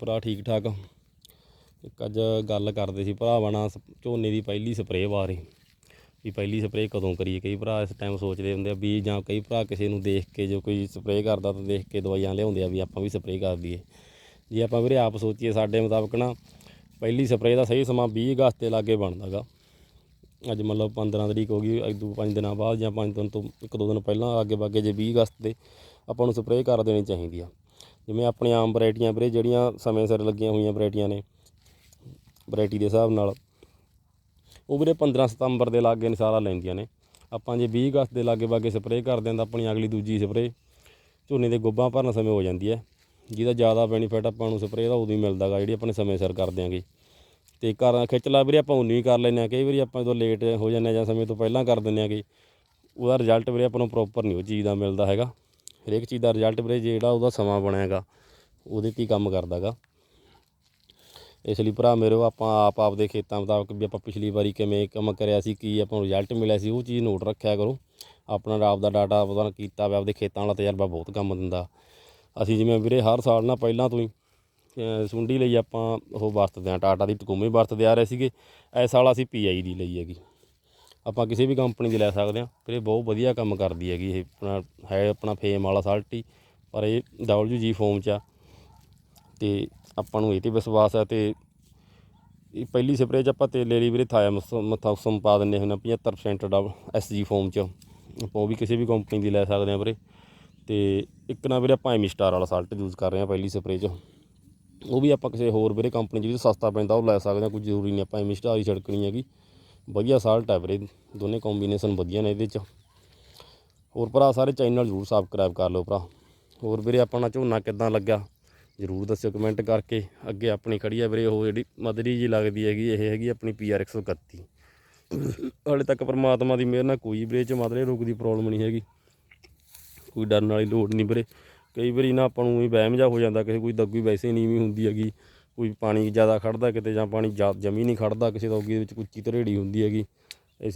ਭਰਾ ਠੀਕ ਠਾਕ। ਇੱਕ ਅੱਜ ਗੱਲ ਕਰਦੇ ਸੀ ਭਰਾਵਾਂ ਨਾਲ ਸ- ਝੋਨੇ ਦੀ ਪਹਿਲੀ ਸਪਰੇਅ ਬਾਰੇ। ਵੀ ਪਹਿਲੀ ਸਪਰੇਅ ਕਦੋਂ ਕਰੀਏ? ਕਈ ਭਰਾ ਇਸ ਟਾਈਮ ਸੋਚਦੇ ਹੁੰਦੇ ਆ ਵੀ ਜਾਂ ਕਈ ਭਰਾ ਕਿਸੇ ਨੂੰ ਦੇਖ ਕੇ ਜੋ ਕੋਈ ਸਪਰੇਅ ਕਰਦਾ ਤਾਂ ਦੇਖ ਕੇ ਦਵਾਈਆਂ ਲਿਆਉਂਦੇ ਆ ਵੀ ਆਪਾਂ ਵੀ ਸਪਰੇਅ ਕਰ ਦਈਏ। ਜੇ ਆਪਾਂ ਵੀਰੇ ਆਪ ਸੋਚੀਏ ਸਾਡੇ ਮੁਤਾਬਕ ਨਾ, ਪਹਿਲੀ ਸਪਰੇਅ ਦਾ ਸਹੀ ਸਮਾਂ 20 ਅਗਸਤ ਦੇ ਲਾਗੇ ਬਣਦਾਗਾ ਅੱਜ ਮਤਲਬ 15 ਤਰੀਕ ਹੋ ਗਈ, ਅੱਜ ਦੋ ਪੰਜ ਦਿਨਾਂ ਬਾਅਦ ਜਾਂ ਪੰਜ ਦਿਨ ਤੋਂ ਇੱਕ ਦੋ ਦਿਨ ਪਹਿਲਾਂ ਅੱਗੇ ਬਾਗੇ ਜੇ 20 ਅਗਸਤ ਦੇ ਆਪਾਂ ਨੂੰ ਸਪਰੇਅ ਕਰ ਦੇਣੀ ਚਾਹੀਦੀ ਆ। ਜਿਵੇਂ ਆਪਣੀਆਂ ਆਮ ਵੈਰਾਈਟੀਆਂ ਵੀਰੇ, ਜਿਹੜੀਆਂ ਸਮੇਂ ਸਿਰ ਲੱਗੀਆਂ ਹੋਈਆਂ ਵੈਰਾਈਟੀਆਂ ਨੇ, ਵੈਰਾਈਟੀ ਦੇ ਹਿਸਾਬ ਨਾਲ। ਉਹ ਵੀਰੇ 15 ਸਤੰਬਰ ਦੇ ਲਾਗੇ ਨਿਸਾਰਾ ਲੈਂਦੀਆਂ ਨੇ। ਆਪਾਂ ਜੇ 20 ਅਗਸਤ ਦੇ ਲਾਗੇ ਬਾਗੇ ਸਪਰੇਅ ਕਰਦੇ ਹਾਂ ਤਾਂ ਆਪਣੀ ਅਗਲੀ ਦੂਜੀ ਸਪਰੇਅ ਝੋਨੇ ਦੇ ਗੋਭਾ ਭਰਨ ਸਮੇਂ ਹੋ ਜਾਂਦੀ ਹੈ। ਜਿਹਦਾ ਜ਼ਿਆਦਾ ਬੈਨੀਫਿਟ ਆਪਾਂ ਨੂੰ ਸਪਰੇਅ ਦਾ ਉਦੋਂ ਹੀ ਮਿਲਦਾਗਾ ਜਿਹੜੀ ਆਪਣੇ ਸਮੇਂ ਸਿਰ ਕਰਦੇ ਦਿਆਂਗੇ। ਤੇ ਘਰਾਂ ਖਿੱਚ ਲਾ ਵੀਰੇ ਆਪਾਂ ਉਨੀ ਹੀ ਕਰ ਲੈਂਦੇ ਹਾਂ, ਕਈ ਵਾਰੀ ਆਪਾਂ ਜਦੋਂ ਲੇਟ ਹੋ ਜਾਂਦੇ ਹਾਂ ਜਾਂ ਸਮੇਂ ਤੋਂ ਪਹਿਲਾਂ ਕਰ ਦਿੰਦੇ ਆਂਗੇ ਉਹਦਾ ਰਿਜ਼ਲਟ ਵੀਰੇ ਆਪਾਂ ਨੂੰ ਪ੍ਰੋਪਰ ਨਹੀਂ ਉਹ ਚੀਜ਼ ਦਾ ਮਿਲਦਾ ਹੈਗਾ। ਹਰੇਕ ਚੀਜ਼ ਦਾ ਰਿਜ਼ਲਟ ਵੀਰੇ ਜਿਹੜਾ ਉਹਦਾ ਸਮਾਂ ਬਣਿਆ ਹੈਗਾ, ਉਹਦੇ ਤੇ ਹੀ ਕੰਮ ਕਰਦਾਗਾ ਇਸ ਲਈ ਭਰਾ ਮੇਰੇ ਆਪਾਂ ਆਪ ਆਪਦੇ ਖੇਤਾਂ ਮੁਤਾਬਕ ਵੀ ਆਪਾਂ ਪਿਛਲੀ ਵਾਰੀ ਕਿਵੇਂ ਕੰਮ ਕਰਿਆ ਸੀ, ਕੀ ਆਪਾਂ ਨੂੰ ਰਿਜ਼ਲਟ ਮਿਲਿਆ ਸੀ, ਉਹ ਚੀਜ਼ ਨੋਟ ਰੱਖਿਆ ਕਰੋ। ਆਪਣਾ ਆਪ ਦਾ ਡਾਟਾ ਪਤਾ ਕੀਤਾ ਵੀ ਆਪਦੇ ਖੇਤਾਂ ਵਾਲਾ ਤਜਰਬਾ ਬਹੁਤ ਕੰਮ ਦਿੰਦਾ। ਅਸੀਂ ਜਿਵੇਂ ਵੀਰੇ ਹਰ ਸਾਲ ਨਾ ਪਹਿਲਾਂ ਤੋਂ ਹੀ ਸੁੰਡੀ ਲਈ ਆਪਾਂ ਉਹ ਵਰਤਦੇ ਆ ਟਾਟਾ ਦੀ ਟਕੂਮੀ ਵਰਤਦੇ ਆ ਰਹੇ ਸੀਗੇ। ਇਸ ਸਾਲ ਅਸੀਂ ਪੀਆਈ ਦੀ ਲਈ ਹੈਗੀ। ਆਪਾਂ ਕਿਸੇ ਵੀ ਕੰਪਨੀ ਦੀ ਲੈ ਸਕਦੇ ਹਾਂ, ਫਿਰ ਇਹ ਬਹੁਤ ਵਧੀਆ ਕੰਮ ਕਰਦੀ ਹੈਗੀ ਇਹ, ਆਪਣਾ ਹੈ ਆਪਣਾ ਫੇਮ ਵਾਲਾ ਸਾਲਟੀ ਪਰ ਇਹ ਡਬਲਯੂ ਫੋਮ ਚ ਆ। ਤੇ ਆਪਾਂ ਨੂੰ ਇਹ ਤੇ ਵਿਸ਼ਵਾਸ ਹੈ ਤੇ ਇਹ ਪਹਿਲੀ ਸਪਰੇਅ ਚ ਆਪਾਂ ਤੇਲ ਲੈ ਲਈ ਵੀਰੇ ਥਾਇਆ ਮਥਾਕਸਮ ਪਾ ਦਿੰਦੇ ਹੁੰਦੇ 75% ਡਬਲ ਐਸਜੀ ਫੋਮ ਚ। ਆਪਾਂ ਉਹ ਵੀ ਕਿਸੇ ਵੀ ਕੰਪਨੀ ਦੀ ਲੈ ਸਕਦੇ ਹਾਂ ਵੀਰੇ। ਤੇ ਇੱਕ ਨਾ ਵੀਰੇ ਆਪਾਂ ਐਮੀ ਸਟਾਰ ਵਾਲਾ ਸਾਲਟ ਯੂਜ਼ ਕਰ ਰਹੇ ਹਾਂ ਪਹਿਲੀ ਸਪਰੇਅ ਚ। ਉਹ ਵੀ ਆਪਾਂ ਕਿਸੇ ਹੋਰ ਵੀਰੇ ਕੰਪਨੀ ਜਿਹੜੀ ਸਸਤਾ ਪੈਂਦਾ, ਉਹ ਲੈ ਸਕਦੇ ਹਾਂ, ਕੋਈ ਜ਼ਰੂਰੀ ਨਹੀਂ ਆਪਾਂ ਐਮੀ ਸਟਾਰ ਹੀ ਛਿੜਕਣੀ ਹੈਗੀ। ਵਧੀਆ ਸਾਲਟ ਹੈ ਵੀਰੇ ਦੋਨੇ ਕੰਬੀਨੇਸ਼ਨ ਵਧੀਆ ਨੇ ਇਹਦੇ ਚ। ਹੋਰ ਭਰਾ, ਸਾਰੇ ਚੈਨਲ ਜ਼ਰੂਰ ਸਬਸਕ੍ਰਾਈਬ ਕਰ ਲਓ ਭਰਾ। ਹੋਰ ਵੀਰੇ, ਆਪਣਾ ਝੋਨਾ ਕਿੱਦਾਂ ਲੱਗਾ ਜ਼ਰੂਰ ਦੱਸਿਓ ਕਮੈਂਟ ਕਰਕੇ। ਅੱਗੇ ਆਪਣੀ ਖੜੀ ਆ ਵੀਰੇ, ਉਹ ਜਿਹੜੀ ਮਦਰੀ ਜੀ ਲੱਗਦੀ ਹੈਗੀ, ਇਹ ਹੈਗੀ ਆਪਣੀ ਪੀਆਰ 131 ਹਾਲੇ ਤੱਕ ਪਰਮਾਤਮਾ ਦੀ ਮਿਹਰ ਨਾਲ ਕੋਈ ਵੀਰੇ ਚ ਮਦਰੇ ਰੋਗ ਦੀ ਪ੍ਰੋਬਲਮ ਨਹੀਂ ਹੈਗੀ। ਕੋਈ ਡਰਨ ਵਾਲੀ ਲੋੜ ਨਹੀਂ ਵੀਰੇ। ਕਈ ਵਾਰੀ ਨਾ ਆਪਾਂ ਨੂੰ ਵੀ ਵਹਿਮ ਜਾ ਹੋ ਜਾਂਦਾ, ਕਿਸੇ ਕੋਈ ਦੱਗੀ ਵੈਸੇ ਨਹੀਂ ਵੀ ਹੁੰਦੀ ਹੈਗੀ। ਕੋਈ ਪਾਣੀ ਜ਼ਿਆਦਾ ਖੜਦਾ ਕਿਤੇ ਜਾਂ ਪਾਣੀ ਜ਼ਿਆ- ਜਮੀ ਨਹੀਂ ਖੜਦਾ, ਕਿਸੇ ਦਾ ਦੇ ਵਿੱਚ ਉੱਚੀ ਧਰੇੜੀ ਹੁੰਦੀ ਹੈਗੀ।